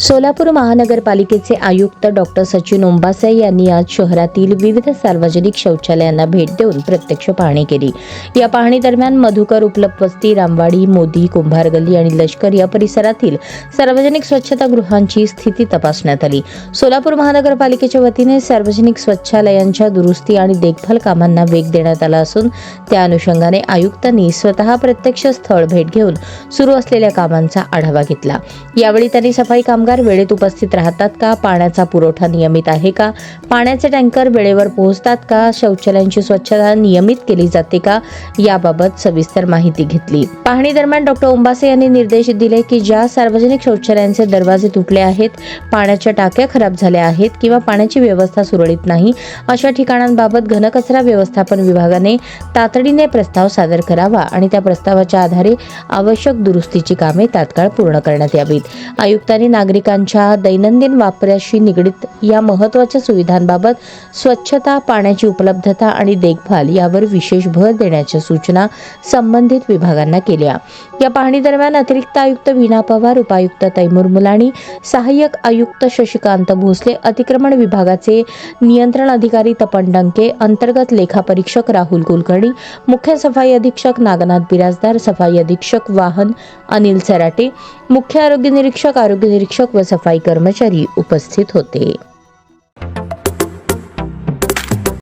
सोलापूर महानगरपालिकेचे आयुक्त डॉक्टर सचिन ओंबासे यांनी आज शहरातील विविध सार्वजनिक शौचालयांना भेट देऊन प्रत्यक्ष पाहणी केली. या पाहणीदरम्यान मधुकर उपलब्ध वस्ती रामवाडी मोदी कुंभार गल्ली आणि लष्कर या परिसरातील सार्वजनिक स्वच्छतागृहांची स्थिती तपासण्यात आली. सोलापूर महानगरपालिकेच्या वतीने सार्वजनिक स्वच्छालयांच्या दुरुस्ती आणि देखभाल कामांना वेग देण्यात आला असून त्या अनुषंगाने आयुक्तांनी स्वतः प्रत्यक्ष स्थळ भेट घेऊन सुरू असलेल्या कामांचा आढावा घेतला. यावेळी त्यांनी सफाई कामगार वेळेत उपस्थित राहतात का? पाण्याचा पुरवठा नियमित आहे का? पाण्याचे टँकर वेळेवर पोहोचतात का? शौचालयांची स्वच्छता नियमित केली जाते का? याबाबत सविस्तर माहिती घेतली. पाहणी दरम्यान डॉक्टर ओंबासे यांनी निर्देश दिले की ज्या सार्वजनिक शौचालयांचे दरवाजे तुटले आहेत पाण्याच्या टाक्या खराब झाल्या आहेत किंवा पाण्याची व्यवस्था सुरळीत नाही अशा ठिकाणांबाबत घनकचरा व्यवस्थापन विभागाने तातडीने प्रस्ताव सादर करावा आणि त्या प्रस्तावाच्या आधारे आवश्यक दुरुस्तीची कामे तात्काळ पूर्ण करण्यात यावीत. आयुक्तांनी नागरिकांच्या दैनंदिन वापराशी निगडीत या महत्त्वाच्या सुविधांबाबत स्वच्छता पाण्याची उपलब्धता आणि देखभाल यावर विशेष भर देण्याच्या सूचना संबंधित विभागांना केल्या. या पाहणी दरम्यान अतिरिक्त आयुक्त विना पवार उपायुक्त तैमूर मुलाणी सहाय्यक आयुक्त शशिकांत भोसले अतिक्रमण विभागाचे नियंत्रण अधिकारी तपन डंके अंतर्गत लेखापरीक्षक राहुल कुलकर्णी मुख्य सफाई अधीक्षक नागनाथ बिराजदार सफाई अधीक्षक वाहन अनिल सराटे मुख्य आरोग्य निरीक्षक आरोग्य निरीक्षक व सफाई कर्मचारी उपस्थित होते.